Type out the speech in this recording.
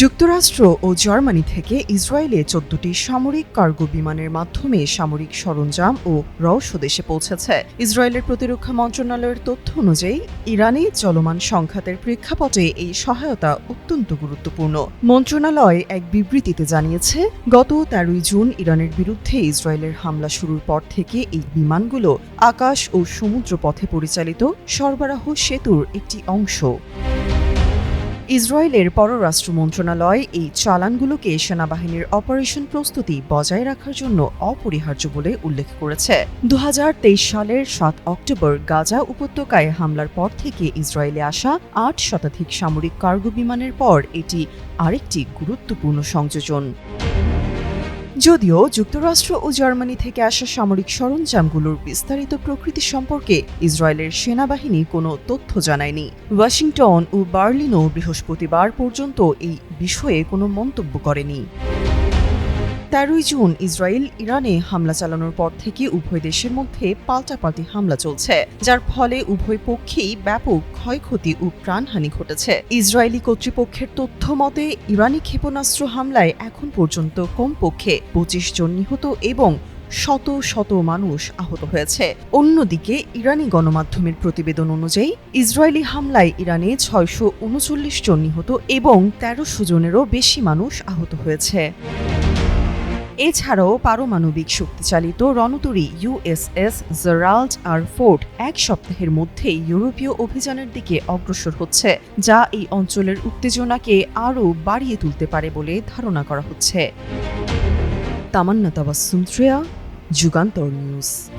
যুক্তরাষ্ট্র ও জার্মানি থেকে ইসরায়েলে চোদ্দটি সামরিক কার্গো বিমানের মাধ্যমে সামরিক সরঞ্জাম ও রহস্য দেশে পৌঁছেছে। ইসরায়েলের প্রতিরক্ষা মন্ত্রণালয়ের তথ্য অনুযায়ী, ইরানে চলমান সংঘাতের প্রেক্ষাপটে এই সহায়তা অত্যন্ত গুরুত্বপূর্ণ। মন্ত্রণালয় এক বিবৃতিতে জানিয়েছে, গত তেরোই জুন ইরানের বিরুদ্ধে ইসরায়েলের হামলা শুরুর পর থেকে এই বিমানগুলো আকাশ ও সমুদ্র পথে পরিচালিত সরবরাহ সেতুর একটি অংশ। ইসরায়েলের পররাষ্ট্র মন্ত্রণালয় এই চালানগুলোকে সেনাবাহিনীর অপারেশন প্রস্তুতি বজায় রাখার জন্য অপরিহার্য বলে উল্লেখ করেছে। দু হাজার তেইশ সালের সাত অক্টোবর গাজা উপত্যকায় হামলার পর থেকে ইসরায়েলে আসা আট শতাধিক সামরিক কার্গো বিমানের পর এটি আরেকটি গুরুত্বপূর্ণ সংযোজন। যদিও যুক্তরাষ্ট্র ও জার্মানি থেকে আসা সামরিক সরঞ্জামগুলোর বিস্তারিত প্রকৃতি সম্পর্কে ইসরায়েলের সেনাবাহিনী কোনো তথ্য জানায়নি। ওয়াশিংটন ও বার্লিনও বৃহস্পতিবার পর্যন্ত এই বিষয়ে কোনো মন্তব্য করেনি। তেরোই জুন ইসরায়েল ইরানে হামলা চালানোর পর থেকে উভয় দেশের মধ্যে পাল্টাপাল্টি হামলা চলছে, যার ফলে উভয় পক্ষেই ব্যাপক ক্ষয়ক্ষতি ও প্রাণহানি ঘটেছে। ইসরায়েলি কর্তৃপক্ষের তথ্য মতে, ইরানি ক্ষেপণাস্ত্র হামলায় এখন পর্যন্ত কমপক্ষে পঁচিশ জন নিহত এবং শত শত মানুষ আহত হয়েছে। অন্যদিকে, ইরানি গণমাধ্যমের প্রতিবেদন অনুযায়ী, ইসরায়েলি হামলায় ইরানে ছয়শো উনচল্লিশ জন নিহত এবং তেরোশো জনেরও বেশি মানুষ আহত হয়েছে। এছাড়াও পারমাণবিক শক্তিচালিত রণতরী ইউএসএস জেরাল্ড আর ফোর্ট এক সপ্তাহের মধ্যে ইউরোপীয় অভিযানের দিকে অগ্রসর হচ্ছে, যা এই অঞ্চলের উত্তেজনাকে আরও বাড়িয়ে তুলতে পারে বলে ধারণা করা হচ্ছে। তামান্না তাবাসুম যুগান্তর নিউজ।